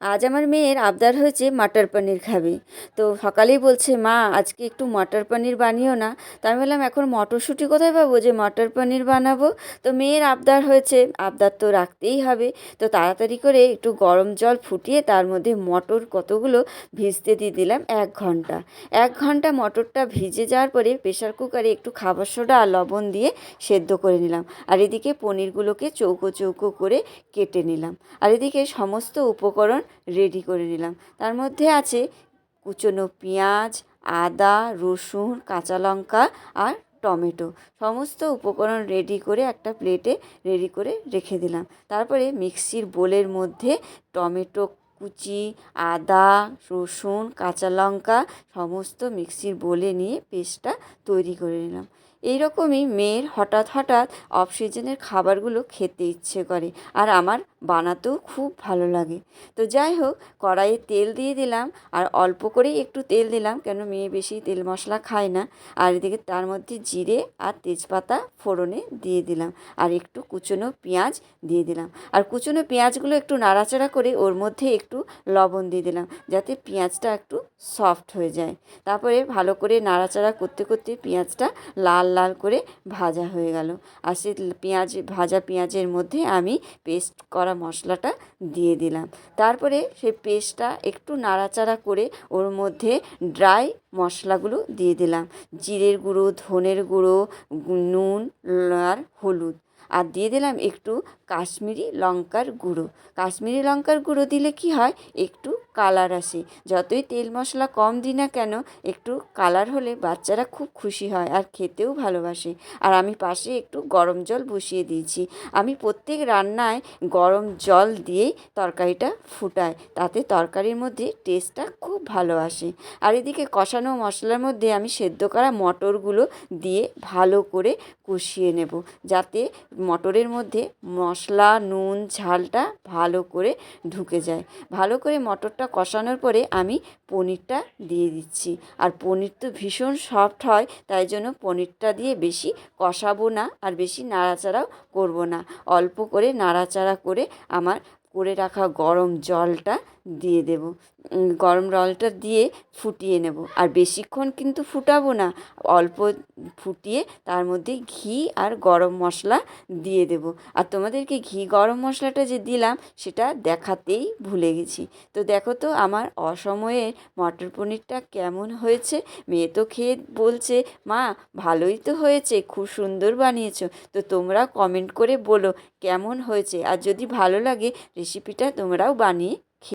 আজ আমার মেয়ের আবদার হয়েছে মাটার পনির খাবে। তো সকালেই বলছে, মা, আজকে একটু মটর পনির বানিও না। তা আমি বললাম, এখন মটরশুঁটি কোথায় পাবো যে মটর পনির বানাবো? তো মেয়ের আবদার হয়েছে, আবদার তো রাখতেই হবে। তো তাড়াতাড়ি করে একটু গরম জল ফুটিয়ে তার মধ্যে মটর কতগুলো ভিজতে দিয়ে দিলাম এক ঘণ্টা। এক ঘণ্টা মটরটা ভিজে যাওয়ার পরে প্রেশার কুকারে একটু খাবার সোডা আর লবণ দিয়ে সেদ্ধ করে নিলাম। আর এদিকে পনিরগুলোকে চৌকো চৌকো করে কেটে নিলাম। আর এদিকে সমস্ত উপকরণ রেডি করে নিলাম। তার মধ্যে আছে কুচনো পেঁয়াজ, আদা, রসুন, কাঁচা লঙ্কা আর টমেটো। সমস্ত উপকরণ রেডি করে একটা প্লেটে রেডি করে রেখে দিলাম। তারপরে মিক্সির বোলের মধ্যে টমেটো কুচি, আদা, রসুন, কাঁচা লঙ্কা সমস্ত মিক্সির বোলে নিয়ে পেস্টটা তৈরি করে নিলাম। এই রকমই মেয়ের হঠাৎ হঠাৎ অফ সিজনের খাবারগুলো খেতে ইচ্ছে করে। আর আমার বানাতেও খুব ভালো লাগে। তো যাই হোক, কড়াইয়ে তেল দিয়ে দিলাম আর অল্প করেই একটু তেল দিলাম, কেন মেয়ে বেশি তেল মশলা খায় না। আর এদিকে তার মধ্যে জিরে আর তেজপাতা ফোড়নে দিয়ে দিলাম। আর একটু কুচনো পেঁয়াজ দিয়ে দিলাম। আর কুচনো পেঁয়াজগুলো একটু নাড়াচাড়া করে ওর মধ্যে একটু লবণ দিয়ে দিলাম, যাতে পেঁয়াজটা একটু সফট হয়ে যায়। তারপরে ভালো করে নাড়াচাড়া করতে করতে পেঁয়াজটা লাল লাল করে ভাজা হয়ে গেল। আর সে পেঁয়াজ, ভাজা পেঁয়াজের মধ্যে আমি পেস্ট করা মশলাটা দিয়ে দিলাম। তারপরে সেই পেস্টটা একটু নাড়াচাড়া করে ওর মধ্যে ড্রাই মশলাগুলো দিয়ে দিলাম। জিরের গুঁড়ো, ধনের গুঁড়ো নুন আর হলুদ। আর দিয়ে দিলাম একটু কাশ্মীরি লঙ্কার গুঁড়ো। কাশ্মীরি লঙ্কার গুঁড়ো দিলে কি হয়? একটু কালার আসে। যতই তেল মশলা কম দিই না কেন, একটু কালার হলে বাচ্চারা খুব খুশি হয় আর খেতেও ভালোবাসে। আর আমি পাশে একটু গরম জল বসিয়ে দিয়েছি। আমি প্রত্যেক রান্নায় গরম জল দিয়েই তরকারিটা ফুটাই। তাতে তরকারির মধ্যে টেস্টটা খুব ভালো আসে। আর এদিকে কষানো মশলার মধ্যে আমি সেদ্ধ করা মটরগুলো দিয়ে ভালো করে কষিয়ে নেব। যাতে মটরের মধ্যে মশলা, নুন, ঝালটা ভালো করে ঢুকে যায়। ভালো করে মটরটা কষানোর পরে আমি পনিরটা দিয়ে দিচ্ছি। আর পনির তো ভীষণ সফট হয়, তাই জন্য পনিরটা দিয়ে বেশি কষাবো না আর বেশি নাড়াচাড়াও করব না। অল্প করে নাড়াচাড়া করে আমার করে রাখা গরম জলটা দিয়ে দেব। গরম জলটা দিয়ে ফুটিয়ে নেব। আর বেশিক্ষণ কিন্তু ফুটাবো না, অল্প ফুটিয়ে তার মধ্যে ঘি আর গরম মশলা দিয়ে দেব। আর তোমাদেরকে ঘি গরম মশলাটা যে দিলাম, সেটা দেখাতেই ভুলে গেছি। তো দেখো তো আমার অসময়ের মটর পনিরটা কেমন হয়েছে। মেয়ে তো খেয়ে বলছে, মা, ভালোই তো হয়েছে, খুব সুন্দর বানিয়েছো। তো তোমরা কমেন্ট করে বলো, কেমন হয়েছে? আর যদি ভালো লাগে রেসিপিটা তোমরাও বানিয়ে